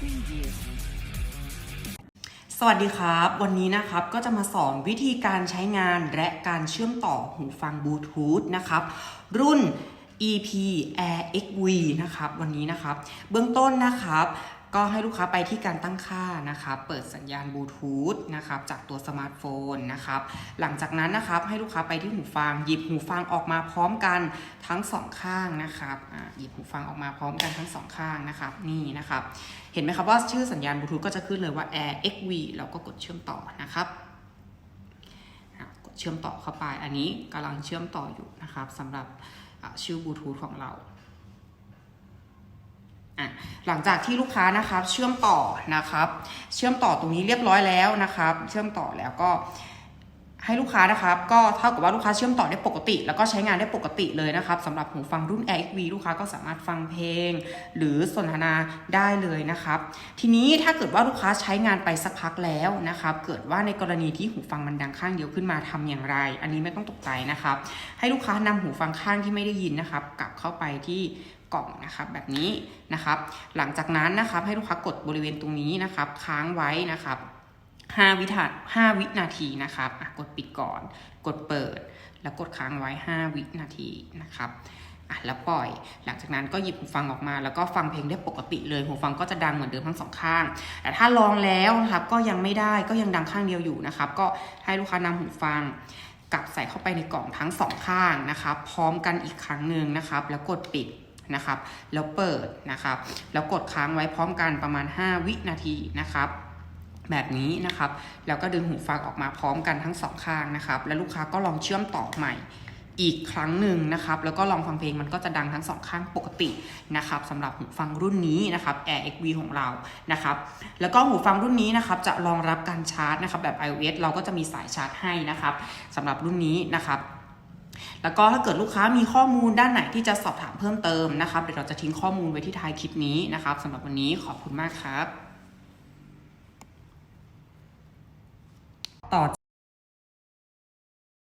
สวัสดีครับ วันนี้นะครับก็จะมาสอนวิธีการใช้งานและการเชื่อมต่อหูฟังบลูทูธนะครับ รุ่น EP Air XV นะครับ วันนี้นะครับ เบื้องต้นนะครับ ก็ให้ลูกค้าไปที่การตั้งค่านะครับ เปิดสัญญาณบลูทูธนะครับจากตัวสมาร์ทโฟนนะครับ หลังจากนั้นนะครับให้ลูกค้าไปที่หูฟัง หยิบหูฟังออกมาพร้อมกันทั้งสองข้างนะครับหยิบหูฟังออกมาพร้อมกันทั้งสองข้างนะครับนี่นะครับ เห็นไหมครับว่าชื่อสัญญาณบลูทูธก็จะขึ้นเลยว่า Air XV เราก็กดเชื่อมต่อนะครับกดเชื่อมต่อเข้าไป อันนี้กำลังเชื่อมต่ออยู่นะครับสำหรับชื่อบลูทูธของเรา อะหลังจากที่ลูกค้านะครับเชื่อมต่อนะครับ เชื่อมต่อตรงนี้เรียบร้อยแล้วนะครับ เชื่อมต่อแล้วก็ ให้ลูกค้านะครับ ก็เท่ากับว่าลูกค้าเชื่อมต่อได้ปกติ แล้วก็ใช้งานได้ปกติเลยนะครับสำหรับหูฟังรุ่น Air XV ลูกค้าก็สามารถฟังเพลง หรือสนทนาได้เลยนะครับ ทีนี้ถ้าเกิดว่าลูกค้าใช้งานไปสักพักแล้วนะครับ เกิดว่าในกรณีที่หูฟังมันดังข้างเดียวขึ้นมาทำอย่างไร อันนี้ไม่ต้องตกใจนะครับ ให้ลูกค้านำหูฟังข้างที่ไม่ได้ยินนะครับ กลับเข้าไปที่กล่องนะครับแบบนี้นะครับ หลังจากนั้นนะครับให้ลูกค้ากดบริเวณตรงนี้นะครับ ค้างไว้นะครับ 5 วินา5วินาทีนะครับอะกดปิดก่อน กดเปิด แล้วกดค้างไว้ 5 วินาทีนะครับอะแล้วปล่อย หลังจากนั้นก็หยิบหูฟังออกมา แล้วก็ฟังเพลงได้ปกติเลย หูฟังก็จะดังเหมือนเดิมทั้งสองข้าง แต่ถ้าลองแล้วนะครับ ก็ยังไม่ได้ ก็ยังดังข้างเดียวอยู่นะครับ ก็ให้ลูกค้านำหูฟังกลับใส่เข้าไปในกล่องทั้งสองข้างนะครับ พร้อมกันอีกครั้งหนึ่งนะครับ แล้วกดปิดนะครับ แล้วเปิดนะครับ แล้วกดค้างไว้พร้อมกันประมาณ 5 วินาทีนะครับ แบบนี้นะครับ แล้วก็ดึงหูฟังออกมาพร้อมกันทั้งสองข้างนะครับ แล้วลูกค้าก็ลองเชื่อมต่อใหม่อีกครั้งหนึ่งนะครับ แล้วก็ลองฟังเพลงมันก็จะดังทั้งสองข้างปกตินะครับสำหรับหูฟังรุ่นนี้นะครับ Air XV ของเรานะครับ แล้วก็หูฟังรุ่นนี้นะครับจะรองรับการชาร์จนะครับแบบ iOS เราก็จะมีสายชาร์จให้นะครับสำหรับรุ่นนี้นะครับแล้วก็ถ้าเกิดลูกค้ามีข้อมูลด้านไหนที่จะสอบถามเพิ่มเติมนะครับเดี๋ยวเราจะทิ้งข้อมูลไว้ที่ท้ายคลิปนี้นะครับสำหรับวันนี้ขอบคุณมากครับ ต่อ